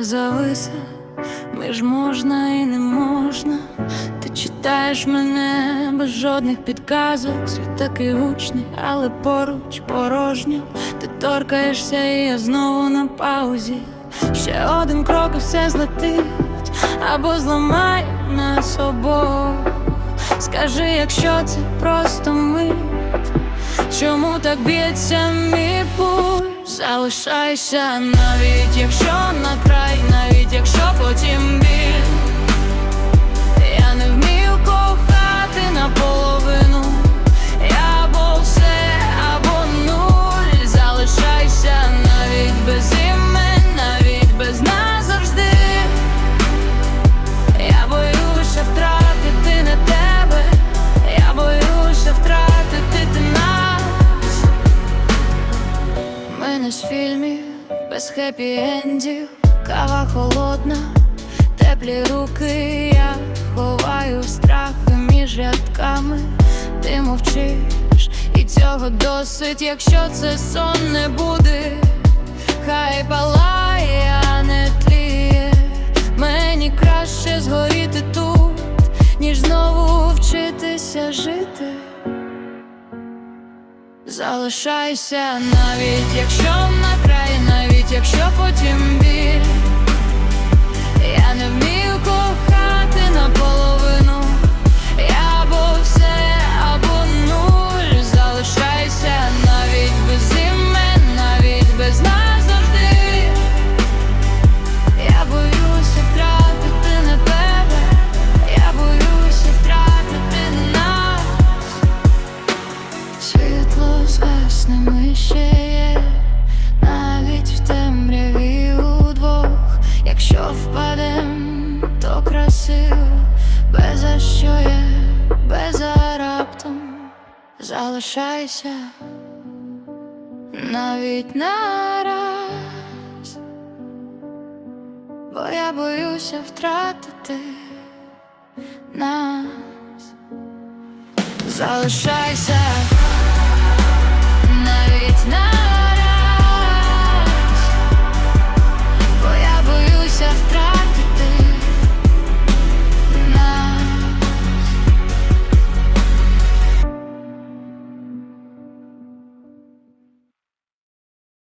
зависа між можна і не можна. Ти читаєш мене без жодних підказок, світ такий гучний, але поруч порожньо. Ти торкаєшся, і я знову на паузі. Ще один крок і все злетить, або зламає нас обох. Скажи, якщо це просто мить. Чому так б'ється мій пульс? Залишайся навіть якщо на край, З фільмів, без хеппі-ендів, кава холодна, теплі руки, я ховаю страхи між рядками, ти мовчиш, і цього досить, якщо це сон не буде, Залишайся навіть якщо на край, навіть якщо веснами ще є, навіть в темряві удвох, якщо впадем, то красиво, за що є, без за раптом. Залишайся навіть нараз, бо я боюся втратити нас. Залишайся